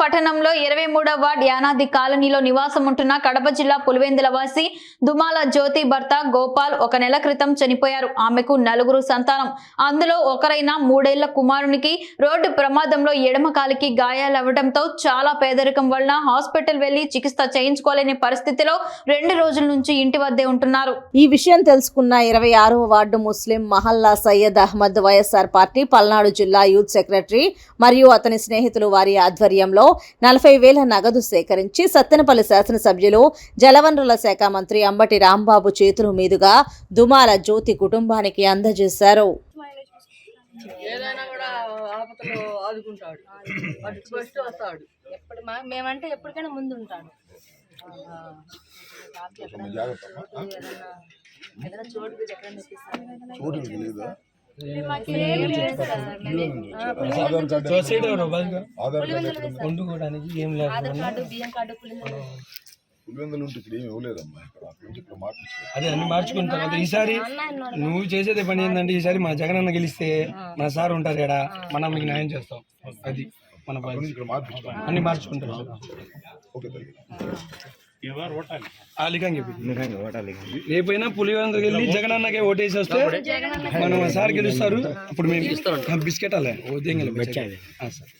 పట్టణంలో ఇరవై మూడవ వార్డ్ యానాది కాలనీలో నివాసం ఉంటున్న కడప జిల్లా పులివెందుల వాసి దుమాల జ్యోతి భర్త గోపాల్ ఒక నెల క్రితం చనిపోయారు. ఆమెకు నలుగురు సంతానం. అందులో ఒకరైన మూడేళ్ళ కుమారునికి రోడ్డు ప్రమాదంలో ఎడమ కాలికి గాయాలవ్వడంతో చాలా పేదరికం వలన హాస్పిటల్ వెళ్ళి చికిత్స చేయించుకోలేని పరిస్థితిలో రెండు రోజుల నుంచి ఇంటి వద్దే ఉంటున్నారు. ఈ విషయం తెలుసుకున్న ఇరవై ఆరవ వార్డు ముస్లిం మహల్లా సయ్యద్ అహ్మద్ వైఎస్ఆర్ పార్టీ పల్నాడు జిల్లా యూత్ సెక్రటరీ మరియు అతని స్నేహితులు వారి ఆధ్వర్యంలో నలభై వేల నగదు సేకరించి సత్తెనపల్లి శాసనసభ్యులు జలవనరుల శాఖ మంత్రి అంబటి రాంబాబు చేతుల మీదుగా దుమాల జ్యోతి కుటుంబానికి అందజేశారు. ఏదైనా కూడా ఆపదలో ఆదుకుంటాడు. అటు ఫస్ట్ వస్తాడు. ఎప్పుడు మా మేమంటే ఎప్పటికైనా ముందు ఉంటాడు ఏదైనా చోటు ఆధార్ కార్డు బియ్యం కార్డు పులివెందులు ఉంటే ఇక్కడ ఏమి ఇవ్వలేదమ్మా ఇక్కడ. అక్కడి నుంచి ఇక్కడ మార్పించారు అదే అన్ని మార్చుకుంటాం అదే ఈసారి నువ్వు చేసేది పని ఏంటంటే ఈసారి మా జగనన్న గెలిస్తే మన సార్ ఉంటారు ఇక్కడ మనం మీకు న్యాయం చేస్తాం. అది మన అక్కడి పని నుంచి ఇక్కడ మార్పించారు అన్ని మార్చుకుంటాం. ఓకే తల్లి. రేపైనా పులివెందుకు వెళ్ళి జగనన్నకే ఓటేసి వస్తే మనం సార్ గెలుస్తారు. అప్పుడు మేము బిస్కెట్ అలే ఉదయం సార్.